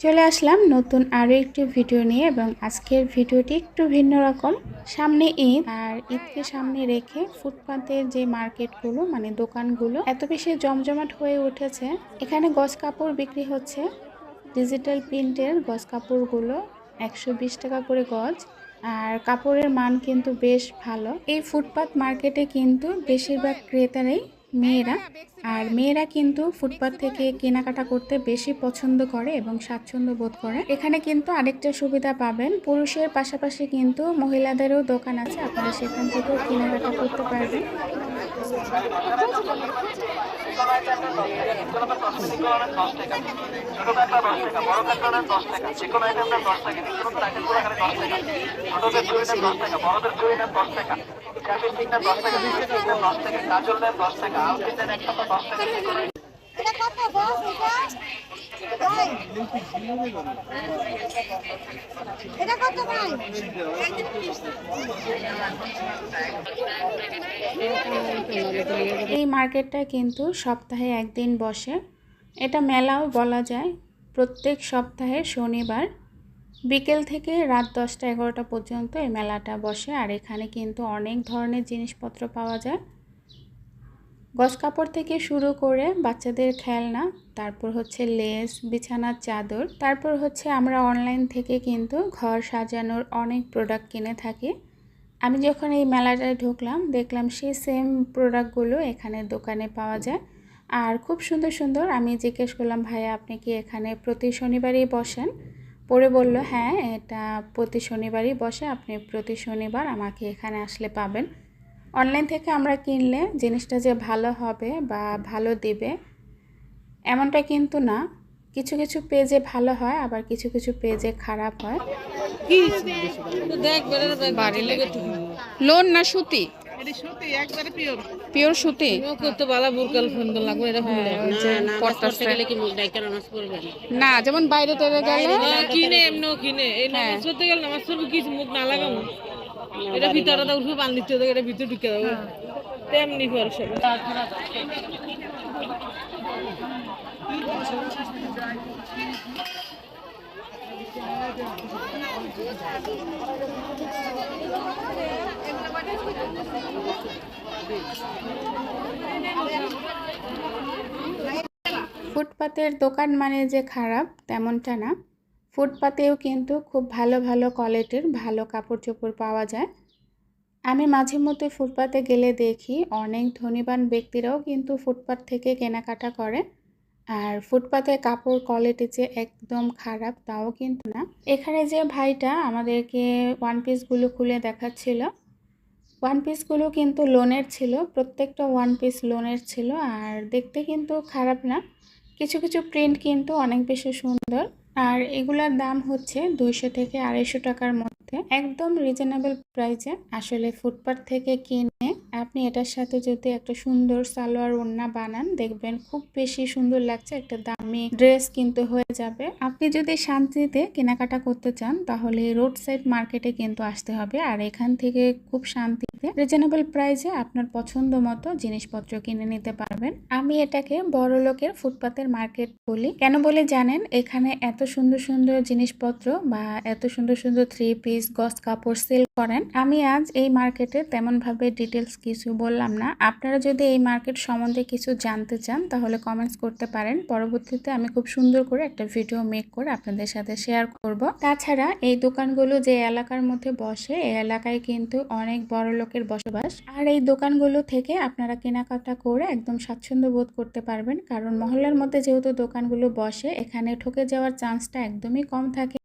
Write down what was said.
চলে আসলাম নতুন আরও একটি ভিডিও নিয়ে এবং আজকের ভিডিওটি একটু ভিন্ন রকম। সামনে ঈদ আর ঈদকে সামনে রেখে ফুটপাতের যে মার্কেটগুলো মানে দোকানগুলো, এত বেশি জমজমাট হয়ে উঠেছে। এখানে গছ কাপড় বিক্রি হচ্ছে। ডিজিটাল প্রিন্টের গজ কাপড়গুলো, একশো বিশ টাকা করে গজ। আর কাপড়ের মান কিন্তু বেশ ভালো। এই ফুটপাত মার্কেটে কিন্তু বেশিরভাগ ক্রেতারাই মেয়েরা আর মেয়েরা কিন্তু ফুটপাত থেকে কেনাকাটা করতে বেশি পছন্দ করে এবং স্বাচ্ছন্দ্য বোধ করে এখানে কিন্তু আরেকটা সুবিধা পাবেন পুরুষের পাশাপাশি কিন্তু মহিলাদেরও দোকান আছে আপনারা সেখান থেকেও কেনাকাটা করতে পারবেন এটা কত এই মার্কেটটা কিন্তু সপ্তাহে একদিন বসে। এটা মেলাও বলা যায়। প্রত্যেক সপ্তাহে শনিবার বিকেল থেকে রাত দশটা এগারোটা পর্যন্ত এই মেলাটা বসে, আর এখানে কিন্তু অনেক ধরনের জিনিসপত্র পাওয়া যায়। গজ কাপড় থেকে শুরু করে বাচ্চাদের খেলনা, তারপর হচ্ছে লেস, বিছানার চাদর, তারপর হচ্ছে আমরা অনলাইন থেকে কিন্তু ঘর সাজানোর অনেক প্রোডাক্ট কিনে থাকি। আমি যখন এই মেলাটায় ঢুকলাম, দেখলাম সেই সেম প্রোডাক্টগুলো এখানে দোকানে পাওয়া যায়। আর খুব সুন্দর সুন্দর, আমি জিজ্ঞেস করলাম, ভাইয়া, আপনি কি এখানে প্রতি শনিবারই বসেন? পরে বলল হ্যাঁ এটা প্রতি শনিবারই বসে আপনি প্রতি শনিবার আমাকে এখানে আসলে পাবেন। অনলাইন থেকে আমরা কিনলে জিনিসটা যে ভালো হবে বা ভালো দেবে এমনটা কিন্তু না। কিছু কিছু পেজে ভালো হয় আবার কিছু কিছু পেজে খারাপ হয়। লোন না সুতি? পিওর সুতি করতে বালা বুরকাল ফোন লাগবে এটা ফোন না যেমন বাইরে টেরে গেলে কিনে এমনিও কিনে। এই নামাজ পড়তে গেলে নামাজ পড়ব কি? মুখ না লাগাবো। এটা ভিতরে উঠবে পানি দিতে এটা ভিতরে ঢুকে দেবো তেমনি করে সব। ফুটপাতের দোকান মানে যে খারাপ, তেমনটা না। ফুটপাতেও কিন্তু খুব ভালো ভালো কোয়ালিটির ভালো কাপড় চোপড় পাওয়া যায়। আমি মাঝে মধ্যে ফুটপাতে গেলে দেখি অনেক ধনীবান ব্যক্তিরাও কিন্তু ফুটপাত থেকে কেনাকাটা করে। আর ফুটপাতে কাপড় কোয়ালিটি যে একদম খারাপ, তাও কিন্তু না। এখানে যে ভাইটা আমাদেরকে ওয়ান পিসগুলো খুলে দেখাচ্ছিল ওয়ান পিসগুলো কিন্তু লোনের ছিল, প্রত্যেকটা ওয়ান পিস লোনের ছিল আর দেখতে কিন্তু খারাপ না। কিছু কিছু প্রিন্ট কিন্তু অনেক বেশি সুন্দর। আর এগুলার দাম হচ্ছে দুইশো থেকে আড়াইশো টাকার মধ্যে একদম রিজনেবল প্রাইসে আসলে ফুটপাথ থেকে কিনে আপনি এটার সাথে যদি একটা সুন্দর সালোয়ার ওড়না বানান, দেখবেন খুব বেশি সুন্দর লাগছে, একটা দামি ড্রেস কিন্তু হয়ে যাবে। আপনি যদি শান্তিতে কেনাকাটা করতে চান, তাহলে রোড সাইড মার্কেটে কিন্তু আসতে হবে। আর এখান থেকে খুব শান্তিতে রিজনেবল প্রাইসে আপনার পছন্দ মতো জিনিসপত্র কিনে নিতে পারবেন। আমি এটাকে বড় লোকের ফুটপাতের মার্কেট বলি। কেন বলে জানেন? এখানে এত সুন্দর সুন্দর জিনিসপত্র বা এত সুন্দর সুন্দর থ্রি পিস গস কাপড় সেল করেন। আমি আজ এই মার্কেটে তেমন ভাবে ডিটেলস কিছু বললাম না। আপনারা যদি এই মার্কেট সম্বন্ধে কিছু জানতে চান, তাহলে কমেন্টস করতে পারেন। পরবর্তীতে আমি খুব সুন্দর করে একটা ভিডিও মেক করে আপনাদের সাথে শেয়ার করব। তাছাড়া এই দোকানগুলো যে এলাকার মধ্যে বসে, এই এলাকায় কিন্তু অনেক বড় লোকের বসবাস। আর এই দোকানগুলো থেকে আপনারা কেনাকাটা করে একদম স্বাচ্ছন্দ্য বোধ করতে পারবেন। কারণ মহল্লার মধ্যে যেহেতু দোকানগুলো বসে, এখানে ঠকে যাওয়ার চান্সটা একদমই কম থাকে।